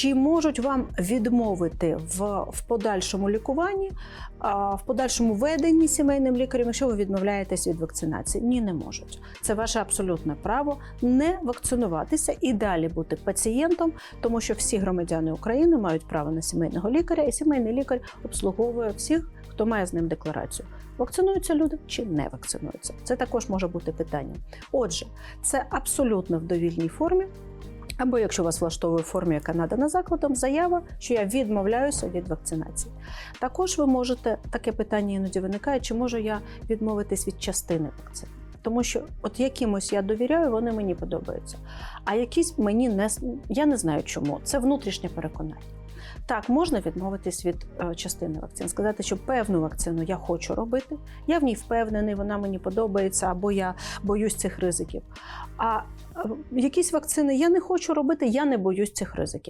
Чи можуть вам відмовити в, в подальшому лікуванні, в подальшому веденні сімейним лікарем, якщо ви відмовляєтесь від вакцинації? Ні, не можуть. Це ваше абсолютне право не вакцинуватися і далі бути пацієнтом, тому що всі громадяни України мають право на сімейного лікаря, і сімейний лікар обслуговує всіх, хто має з ним декларацію. Вакцинуються люди чи не вакцинуються? Це також може бути питанням. Отже, це абсолютно в довільній формі. Або якщо вас влаштовує в формі, яка надана закладом, заява, що я відмовляюся від вакцинації. Також ви можете таке питання іноді виникає, чи можу я відмовитись від частини вакцин. Тому що от якимось я довіряю, вони мені подобаються. А якісь мені не я не знаю чому. Це внутрішнє переконання. Так, можна відмовитись від е, частини вакцин, сказати, що певну вакцину я хочу робити, я в ній впевнений, вона мені подобається, або я боюсь цих ризиків. А е, якісь вакцини я не хочу робити, я не боюсь цих ризиків.